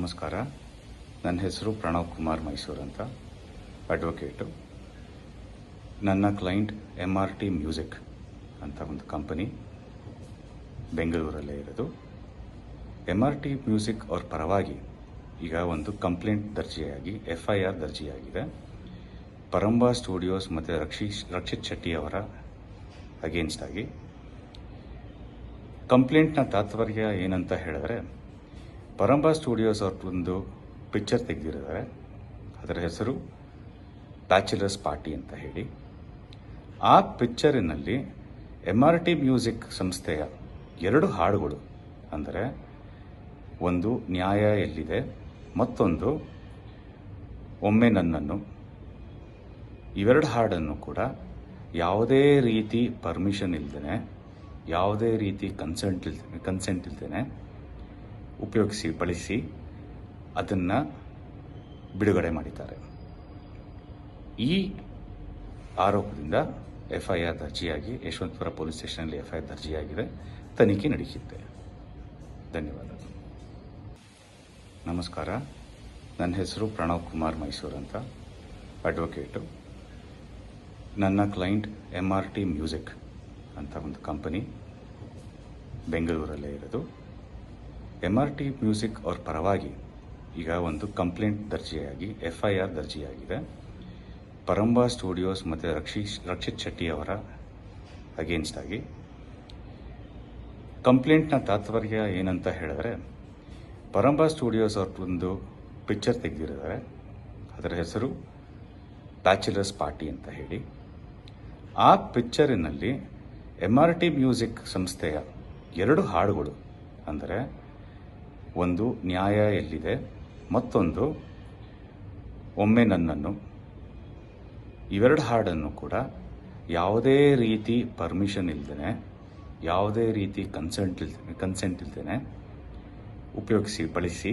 ನಮಸ್ಕಾರ. ನನ್ನ ಹೆಸರು ಪ್ರಣವ್ ಕುಮಾರ್ ಮೈಸೂರು ಅಂತ. ಅಡ್ವೊಕೇಟು ನನ್ನ client M R T music ಅಂತ ಒಂದು ಕಂಪನಿ ಬೆಂಗಳೂರಲ್ಲೇ ಇರೋದು. ಎಂ ಆರ್ ಟಿ ಮ್ಯೂಸಿಕ್ ಅವ್ರ ಪರವಾಗಿ ಈಗ ಒಂದು ಕಂಪ್ಲೇಂಟ್ ದರ್ಜೆಯಾಗಿ ಎಫ್ ಐ ಆರ್ ದರ್ಜೆಯಾಗಿದೆ. ಪರಂಬಾ ಸ್ಟುಡಿಯೋಸ್ ಮತ್ತು ರಕ್ಷೀಶ್ ರಕ್ಷಿತ್ ಶೆಟ್ಟಿ ಅವರ ಅಗೇನ್ಸ್ಟ್ ಆಗಿ. ಕಂಪ್ಲೇಂಟ್ನ ತಾತ್ಪರ್ಯ ಏನಂತ ಹೇಳಿದ್ರೆ ಪರಂಬಾ ಸ್ಟುಡಿಯೋಸ್ ಅವ್ರ ಒಂದು ಪಿಕ್ಚರ್ ತೆಗೆದಿರಿದ್ದಾರೆ. ಅದರ ಹೆಸರು ಬ್ಯಾಚುಲರ್ಸ್ ಪಾರ್ಟಿ ಅಂತ ಹೇಳಿ. ಆ ಪಿಕ್ಚರಿನಲ್ಲಿ ಎಂ ಆರ್ ಟಿ ಮ್ಯೂಸಿಕ್ ಸಂಸ್ಥೆಯ ಎರಡು ಹಾಡುಗಳು, ಅಂದರೆ ಒಂದು ನ್ಯಾಯ ಎಲ್ಲಿದೆ, ಮತ್ತೊಂದು ಒಮ್ಮೆ ನನ್ನನ್ನು, ಇವೆರಡು ಹಾಡನ್ನು ಕೂಡ ಯಾವುದೇ ರೀತಿ ಪರ್ಮಿಷನ್ ಇಲ್ದೇನೆ, ಯಾವುದೇ ರೀತಿ ಕನ್ಸೆಂಟ್ ಇಲ್ ಕನ್ಸೆಂಟ್ ಇಲ್ದೇನೆ ಉಪಯೋಗಿಸಿ ಬಳಸಿ ಅದನ್ನು ಬಿಡುಗಡೆ ಮಾಡಿದ್ದಾರೆ. ಈ ಆರೋಪದಿಂದ ಎಫ್ ಐ ದರ್ಜಿಯಾಗಿ ಯಶವಂತಪುರ ಪೊಲೀಸ್ ಸ್ಟೇಷನಲ್ಲಿ ಎಫ್ ಐ ಆರ್ ದರ್ಜಿಯಾಗಿದೆ. ತನಿಖೆ ನಡೆಯುತ್ತೆ ಧನ್ಯವಾದಗಳು ನಮಸ್ಕಾರ. ನನ್ನ ಹೆಸರು ಪ್ರಣವ್ ಕುಮಾರ್ ಮೈಸೂರು ಅಂತ. ಅಡ್ವೊಕೇಟು ನನ್ನ client M R T music ಅಂತ ಒಂದು ಕಂಪನಿ. ಬೆಂಗಳೂರಲ್ಲೇ ಇರೋದು. ಎಂ ಆರ್ ಟಿ ಮ್ಯೂಸಿಕ್ ಅವ್ರ ಪರವಾಗಿ ಈಗ ಒಂದು ಕಂಪ್ಲೇಂಟ್ ದರ್ಜೆಯಾಗಿ ಎಫ್ ಐ ಆರ್ ದರ್ಜೆಯಾಗಿದೆ. ಪರಂಬಾ ಸ್ಟುಡಿಯೋಸ್ ಮತ್ತು ರಕ್ಷೀಶ್ ರಕ್ಷಿತ್ ಶೆಟ್ಟಿ ಅವರ ಅಗೇನ್ಸ್ಟ್ ಆಗಿ. ಕಂಪ್ಲೇಂಟ್ನ ತಾತ್ಪರ್ಯ ಏನಂತ ಹೇಳಿದ್ರೆ, ಪರಂಬಾ ಸ್ಟುಡಿಯೋಸ್ ಅವ್ರ ಒಂದು ಪಿಕ್ಚರ್ ತೆಗೆದಿರಿದ್ದಾರೆ. ಅದರ ಹೆಸರು ಬ್ಯಾಚುಲರ್ಸ್ ಪಾರ್ಟಿ ಅಂತ ಹೇಳಿ. ಆ ಪಿಕ್ಚರಿನಲ್ಲಿ ಎಂ ಆರ್ ಟಿ ಮ್ಯೂಸಿಕ್ ಸಂಸ್ಥೆಯ ಎರಡು ಹಾಡುಗಳು, ಅಂದರೆ ಒಂದು ನ್ಯಾಯ ಎಲ್ಲಿದೆ? ಮತ್ತೊಂದು, ಒಮ್ಮೆ ನನ್ನನ್ನು, ಇವೆರಡು ಹಾಡನ್ನು ಕೂಡ ಯಾವುದೇ ರೀತಿ ಪರ್ಮಿಷನ್ ಇಲ್ದೇನೆ, ಯಾವುದೇ ರೀತಿ ಕನ್ಸೆಂಟ್ ಇಲ್ದೇ ಕನ್ಸೆಂಟ್ ಇಲ್ದೇನೆ ಉಪಯೋಗಿಸಿ, ಬಳಸಿ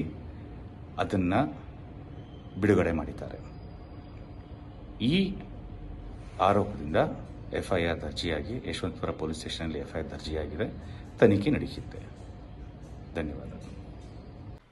ಅದನ್ನು ಬಿಡುಗಡೆ ಮಾಡಿದ್ದಾರೆ. ಈ ಆರೋಪದಿಂದ ಎಫ್ ಐ ಆರ್ ದರ್ಜಿಯಾಗಿ, ಯಶವಂತಪುರ ಪೊಲೀಸ್ ಸ್ಟೇಷನಲ್ಲಿ ಎಫ್ ಐ ಆರ್ ದರ್ಜಿಯಾಗಿದೆ. ತನಿಖೆ ನಡೆಯುತ್ತೆ ಧನ್ಯವಾದಗಳು.